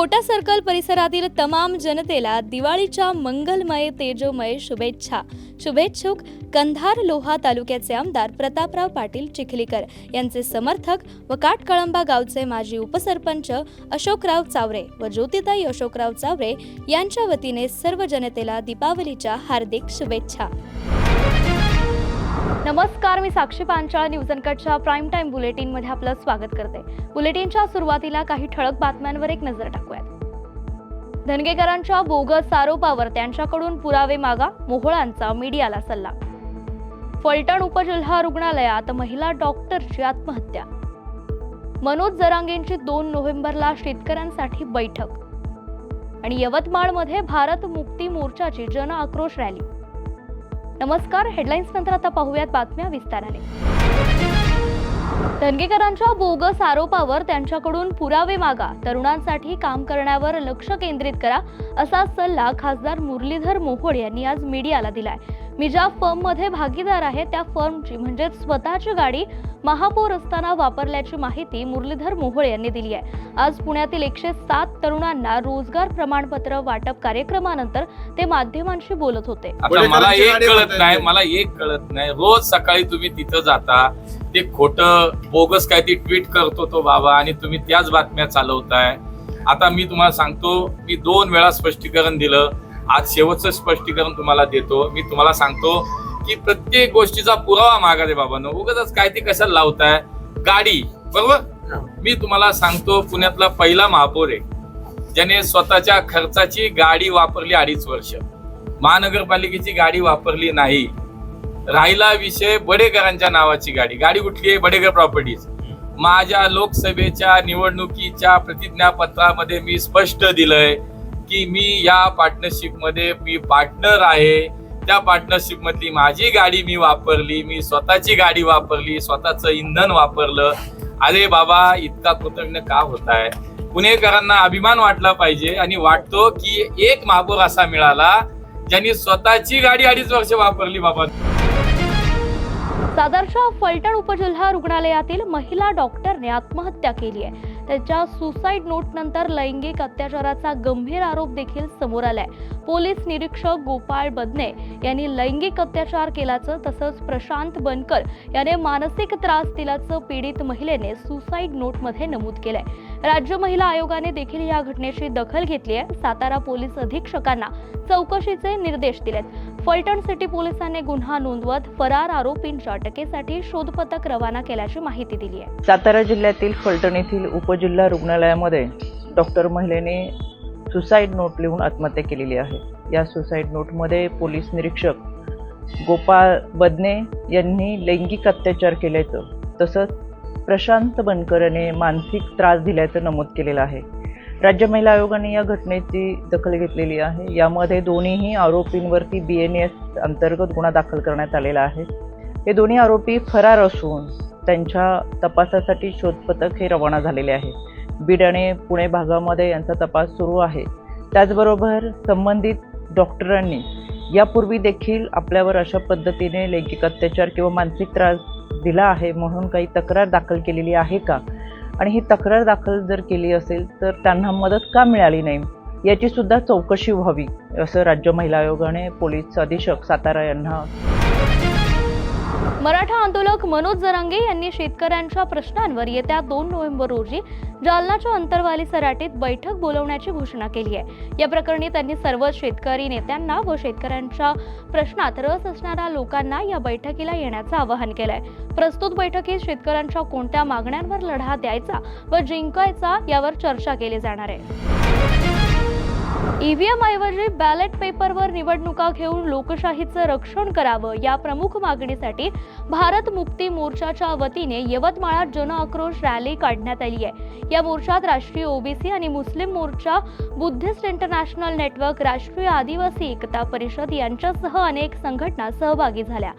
Kota circle परिसरातील तमाम जनतेला दिवाळीच्या मंगलमय तेजोमय शुभेच्छा. शुभेच्छुक कंधार लोहा तालुक्याचे आमदार प्रतापराव पाटील चिखलीकर. यांचे समर्थक व काटकळंबा गावचे माजी उपसरपंच अशोकराव चावरे व ज्योतिताई अशोकराव चावरे यांच्या वतीने सर्व जनतेला दीपावलीच्या हार्दिक शुभेच्छा. नमस्कार मी साक्षी पांचाळ न्यूज अनकटच्या प्राईम टाईम बुलेटिनमध्ये आपलं स्वागत करते. बुलेटिनच्या सुरुवातीला काही ठळक बातम्यांवर एक नजर टाकूयात. धनगेकरांच्या बोगस आरोपावर त्यांच्याकडून पुरावे मागा मोहोळांचा मीडियाला सल्ला. फलटण उपजिल्हा रुग्णालयात महिला डॉक्टरची आत्महत्या. मनोज जरांगेंची दोन नोव्हेंबरला शेतकऱ्यांसाठी बैठक. आणि यवतमाळमध्ये भारत मुक्ती मोर्चाची जन आक्रोश रॅली. नमस्कार हेडलाईन्स नंतर आता पाहूयात बातम्या विस्ताराने. धनगेकरांच्या बोगस आरोपावर त्यांच्याकडून पुरावे मागा. तरुणांसाठी काम करण्यावर लक्ष केंद्रित करा असा सल्ला खासदार मुरलीधर मोहोळ यांनी आज मीडियाला दिलाय. मी ज्या फर्ममध्ये भागीदार आहे त्या फर्मची म्हणजेच स्वतःची गाडी महापौर असताना वापरल्याची माहिती मुरलीधर मोहोळ यांनी दिली आहे. आज पुण्यातील एकशे सात तरुणांना रोजगार प्रमाणपत्र वाटप कार्यक्रमानंतर ते माध्यमांशी बोलत होते. आता मला एक कळत नाही. मला एक कळत नाही. रोज सकाळी तुम्ही तिथं जाता ते खोट बोगस काय ती ट्विट करतो तो बाबा आणि तुम्ही त्याच बातम्या चालवताय. आता मी तुम्हाला सांगतो मी दोन वेळा स्पष्टीकरण दिलं. आज शेवटचं स्पष्टीकरण तुम्हाला देतो. मी तुम्हाला सांगतो की प्रत्येक गोष्टीचा पुरावा मागा दे बाबा उगाच काय ते कशाला लावताय? गाडी. बरोबर? मी तुम्हाला सांगतो पुण्यातला पहिला महापौर आहे. ज्याने स्वतःच्या खर्चाची गाडी वापरली अडीच वर्ष. महानगरपालिकेची गाडी वापरली नाही. राहिला विषय बडेकरांच्या नावाची गाडी. गाडी कुठली आहे? बडेकर प्रॉपर्टीज. माझ्या लोकसभेच्या निवडणुकीच्या प्रतिज्ञापत्रामध्ये मी स्पष्ट दिलंय. की मी या पार्टनरशिपमध्ये मी पार्टनर आहे. त्या पार्टनरशिपमधली माझी गाडी मी वापरली मी स्वतःची गाडी वापरली स्वतःचं इंधन वापरलं. अरे बाबा इतका कृतज्ञ का होत आहे पुणेकरांना अभिमान वाटला पाहिजे आणि वाटतो की एक महापौर असा मिळाला ज्यांनी स्वतःची गाडी अडीच वर्ष वापरली बाबा. सादरच्या फलटण उपजिल्हा रुग्णालयातील महिला डॉक्टरने आत्महत्या केली आहे. त्याच्या सुसाईड नोटनंतर लैंगिक अत्याचाराचा गंभीर आरोप देखील समोर आलाय. पोलीस निरीक्षक गोपाळ बदने यांनी लैंगिक अत्याचार केल्याचं तसंच प्रशांत बनकर याने मानसिक त्रास दिल्याचं पीडित महिलेने सुसाईड नोटमध्ये नमूद केलंय. राज्य महिला आयोगाने देखील या घटनेची दखल घेतली आहे. सातारा पोलीस अधीक्षकांना चौकशीचे निर्देश दिलेत. फलटण सिटी पोलिसांनी गुन्हा नोंदवत फरार आरोपींच्या अटकेसाठी शोधपथक रवाना केल्याची माहिती दिली आहे. सातारा जिल्ह्यातील फलटण येथील उपजिल्हा रुग्णालयामध्ये डॉक्टर महिलेने सुसाईड नोट लिहून आत्महत्या केलेली आहे. या सुसाईड नोटमध्ये पोलीस निरीक्षक गोपाळ बदने यांनी लैंगिक अत्याचार केल्याचं तसंच प्रशांत बनकर याने मानसिक त्रास दिल्याचं नमूद केलेलं आहे. राज्य महिला आयोगाने या घटनेची दखल घेतलेली आहे. यामध्ये दोन्हीही आरोपींवरती बी एन एस अंतर्गत गुन्हा दाखल करण्यात आलेला आहे. हे दोन्ही आरोपी फरार असून त्यांच्या तपासासाठी शोधपथक हे रवाना झालेले आहे. बीड आणि पुणे भागामध्ये यांचा तपास सुरू आहे. त्याचबरोबर संबंधित डॉक्टरांनी यापूर्वी देखील आपल्यावर अशा पद्धतीने लैंगिक अत्याचार किंवा मानसिक त्रास दिला आहे म्हणून काही तक्रार दाखल केलेली आहे का? आणि ही तक्रार दाखल जर केली असेल तर त्यांना मदत का मिळाली नाही? याची सुद्धा चौकशी व्हावी असं राज्य महिला आयोगाने पोलीस अधीक्षक सातारा यांना मराठा आंदोलक मनोज जरांगे यांनी शेतकऱ्यांच्या प्रश्नांवर येत्या दोन नोव्हेंबर रोजी जालनाच्या अंतरवाली सराटीत बैठक बोलवण्याची घोषणा केली आहे. या प्रकरणी त्यांनी सर्व शेतकरी नेत्यांना व शेतकऱ्यांच्या प्रश्नात रस असणाऱ्या लोकांना या बैठकीला येण्याचं आवाहन केलंय. प्रस्तुत बैठकीत शेतकऱ्यांच्या कोणत्या मागण्यांवर लढा द्यायचा व जिंकायचा यावर चर्चा केली जाणार आहे. ईव्हीएम ऐवजी बॅलेट पेपरवर निवडणुका घेऊन लोकशाहीचं रक्षण करावं या प्रमुख मागणीसाठी भारत मुक्ती मोर्चाच्या वतीने यवतमाळात जन आक्रोश रॅली काढण्यात आली आहे. या मोर्चात राष्ट्रीय ओबीसी आणि मुस्लिम मोर्चा बुद्धिस्ट इंटरनॅशनल नेटवर्क राष्ट्रीय आदिवासी एकता परिषद यांच्यासह अनेक संघटना सहभागी झाल्या.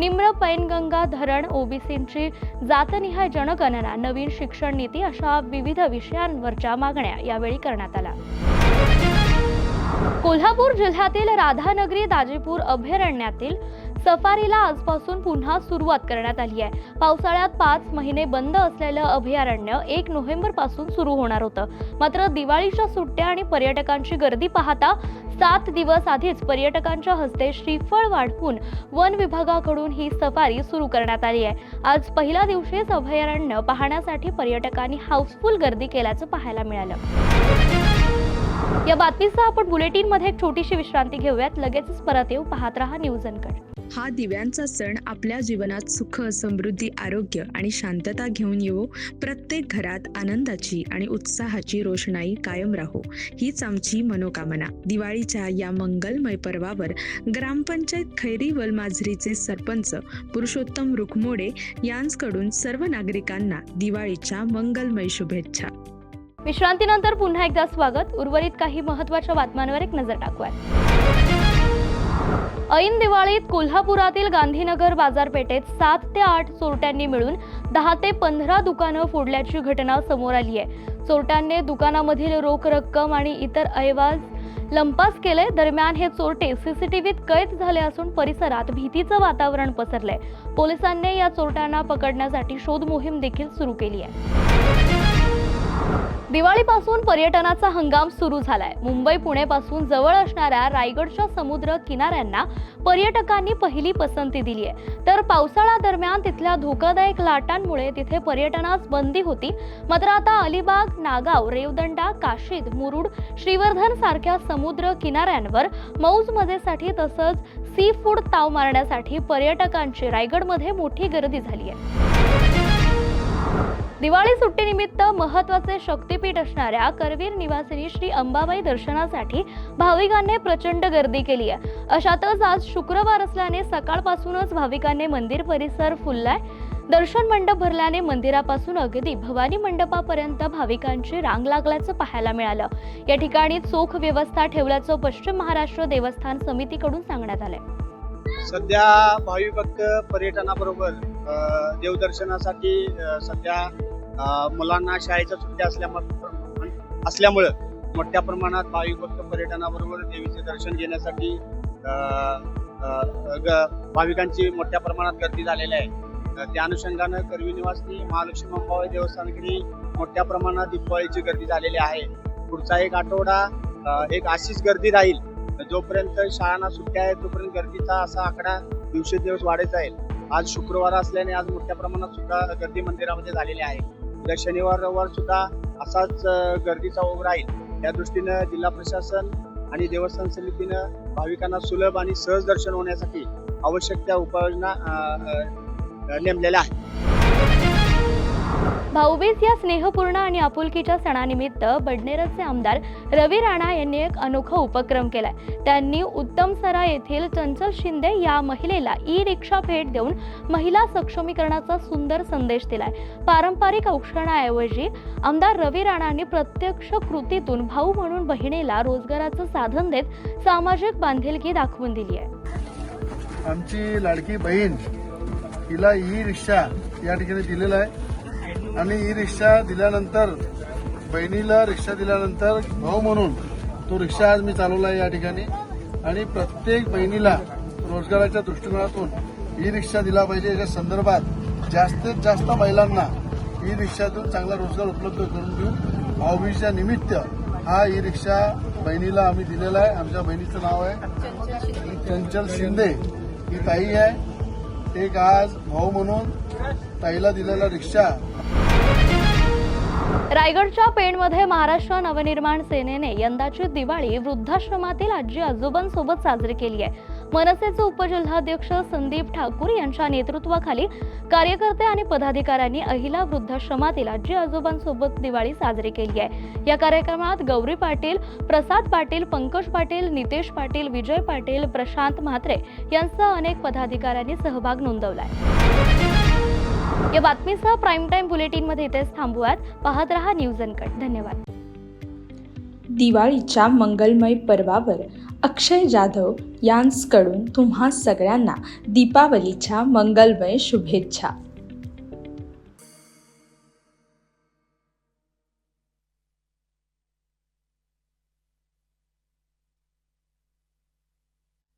निम्र पैनगंगा धरण ओबीसींची जातनिहाय जनगणना नवीन शिक्षण नीती अशा विविध विषयांवरच्या मागण्या यावेळी करण्यात आल्या. कोल्हापूर जिल्ह्यातील राधानगरी दाजीपूर अभयारण्यातील सफारीला आजपासून पुन्हा सुरुवात करण्यात आली आहे. पावसाळ्यात पाच महिने बंद असलेलं अभयारण्य एक नोव्हेंबरपासून सुरू होणार होतं. मात्र दिवाळीच्या सुट्ट्या आणि पर्यटकांची गर्दी पाहता सात दिवस आधीच पर्यटकांच्या हस्ते श्रीफळ वाढवून वन विभागाकडून ही सफारी सुरू करण्यात आली आहे. आज पहिल्या दिवशीच अभयारण्य पाहण्यासाठी पर्यटकांनी हाऊसफुल गर्दी केल्याचं पाहायला मिळालं. या बातमीसह आपण बुलेटिनमध्ये एक छोटीशी विश्रांती घेऊयात. लगेचच परत येऊ. पाहत राहा न्यूज अनकट. हा दिव्यांचा सण आपल्या जीवनात सुख समृद्धी आरोग्य आणि शांतता घेऊन येवो. प्रत्येक घरात आनंदाची आणि उत्साहाची रोषणाई कायम राहो. हीच आमची मनोकामना. दिवाळीच्या या मंगलमय पर्वावर ग्रामपंचायत खैरी वलमाजरीचे सरपंच पुरुषोत्तम रुखमोडे यांकडून सर्व नागरिकांना दिवाळीच्या मंगलमय शुभेच्छा. विश्रांतीनंतर पुन्हा एकदा स्वागत. उर्वरित काही महत्त्वाच्या बातम्यांवर एक नजर टाकूया ऐन दिवाळीत कोल्हापुरातील गांधीनगर बाजारपेठेत सात ते आठ चोरट्यांनी मिळून दहा ते पंधरा दुकानं फोडल्याची घटना समोर आली आहे. चोरट्यांनी दुकानामधील रोख रक्कम आणि इतर अहवाल लंपास केले. दरम्यान हे चोरटे सीसीटीव्हीत कैद झाले असून परिसरात भीतीचं वातावरण पसरलंय. पोलिसांनी या चोरट्यांना पकडण्यासाठी शोध मोहीम देखील सुरू केली आहे. दिवाळीपासून पर्यटनाचा हंगाम सुरू झालाय. मुंबई पुणेपासून जवळ असणाऱ्या रायगडच्या समुद्र किनाऱ्यांना पर्यटकांनी पहिली पसंती दिली आहे. तर पावसाळा दरम्यान तिथल्या धोकादायक लाटांमुळे तिथे पर्यटनास बंदी होती. मात्र आता अलिबाग नागाव रेवदंडा काशीद मुरुड श्रीवर्धन सारख्या समुद्र किनाऱ्यांवर मौज मजेसाठी तसंच सी फूड ताव मारण्यासाठी पर्यटकांची रायगडमध्ये मोठी गर्दी झाली आहे. दिवाळी सुट्टीनिमित्त महत्त्वाचे शक्तीपीठ असणाऱ्या करवीर निवासिनी श्री अंबाबाई दर्शनासाठी भाविकांनी प्रचंड गर्दी केली आहे. अशातच आज शुक्रवार असल्याने सकाळपासूनच भाविकांनी मंदिर परिसर फुललाय. दर्शन मंडप भरल्याने मंदिरापासून अगदी भवानी मंडपापर्यंत भाविकांची रांग लागल्याचं पाहायला मिळालं. या ठिकाणी चोख व्यवस्था ठेवल्याचं पश्चिम महाराष्ट्र देवस्थान समितीकडून सांगण्यात आलंय. सध्या भाविक भक्त पर्यटनाबरोबर देवदर्शनासाठी सध्या मुलांना शाळेच्या सुट्ट्या असल्यामुळे असल्यामुळं मोठ्या प्रमाणात भाविक भक्त पर्यटनाबरोबर देवीचे दर्शन घेण्यासाठी ग- भाविकांची मोठ्या प्रमाणात गर्दी झालेली आहे. त्या अनुषंगानं करवी निवासनी महालक्ष्मी अंबाबाई देवस्थानकडे मोठ्या प्रमाणात दिपाळीची गर्दी झालेली आहे. पुढचा एक आठवडा एक अशीच गर्दी राहील. जोपर्यंत शाळांना सुट्ट्या आहेत तोपर्यंत गर्दीचा असा आकडा दिवसेदिवस वाढत जाईल. आज शुक्रवार असल्याने आज मोठ्या प्रमाणात सुद्धा गर्दी मंदिरामध्ये झालेली आहे. उद्या शनिवार रविवार सुद्धा असाच गर्दीचा ओघ राहील. त्या दृष्टीनं जिल्हा प्रशासन आणि देवस्थान समितीनं भाविकांना सुलभ आणि सहज दर्शन होण्यासाठी आवश्यक त्या उपाययोजना नेमलेल्या आहेत. भाऊबीज या स्नेहपूर्ण आणि आपुलकीच्या सणानिमित्त बडनेरचे आमदार रवी राणा यांनी एक अनोखा उपक्रम केलाय. त्यांनी उत्तम सरा येथील चंचल शिंदे या महिलेला ई रिक्षा भेट देऊन महिला सक्षमीकरणाचा सुंदर संदेश दिलाय. पारंपरिक औक्षणाऐवजी आमदार रवी राणांनी प्रत्यक्ष कृतीतून भाऊ म्हणून बहिणीला रोजगाराचं साधन देत सामाजिक बांधिलकी दाखवून दिली आहे. आमची लाडकी बहीण हिला ई रिक्षा या ठिकाणी दिलेला आहे. आणि ई रिक्षा दिल्यानंतर बहिणीला रिक्षा दिल्यानंतर भाऊ म्हणून तो रिक्षा आज मी चालवला आहे या ठिकाणी. आणि प्रत्येक बहिणीला रोजगाराच्या दृष्टिकोनातून ई रिक्षा दिला पाहिजे. याच्या संदर्भात जास्तीत जास्त महिलांना ई रिक्षातून चांगला रोजगार उपलब्ध करून देऊ. भाऊबीजच्या निमित्त हा ई रिक्षा बहिणीला आम्ही दिलेला आहे. आमच्या बहिणीचं नाव आहे चंचल शिंदे. ही ताई आहे. एक आज भाऊ म्हणून ताईला दिलेला रिक्षा रायगडच्या पेणमध्ये महाराष्ट्र नवनिर्माण सेनेने यंदाची दिवाळी वृद्धाश्रमातील आजी आजोबांसोबत साजरी केली आहे. मनसेचे उपजिल्हाध्यक्ष संदीप ठाकूर यांच्या नेतृत्वाखाली कार्यकर्ते आणि पदाधिकाऱ्यांनी अहिला वृद्धाश्रमातील आजी आजोबांसोबत दिवाळी साजरी केली आहे. या कार्यक्रमात गौरी पाटील प्रसाद पाटील पंकज पाटील नितेश पाटील विजय पाटील प्रशांत म्हात्रे यांसह अनेक पदाधिकाऱ्यांनी सहभाग नोंदवला आहे. या बातमीसह प्राईम टाईम बुलेटिनमध्ये इथेच थांबूयात. पाहत रहा न्यूज अनकट धन्यवाद. दिवाळीच्या मंगलमय पर्वावर अक्षय जाधव यांसकडून तुम्हा सगळ्यांना दीपावलीच्या मंगलमय शुभेच्छा.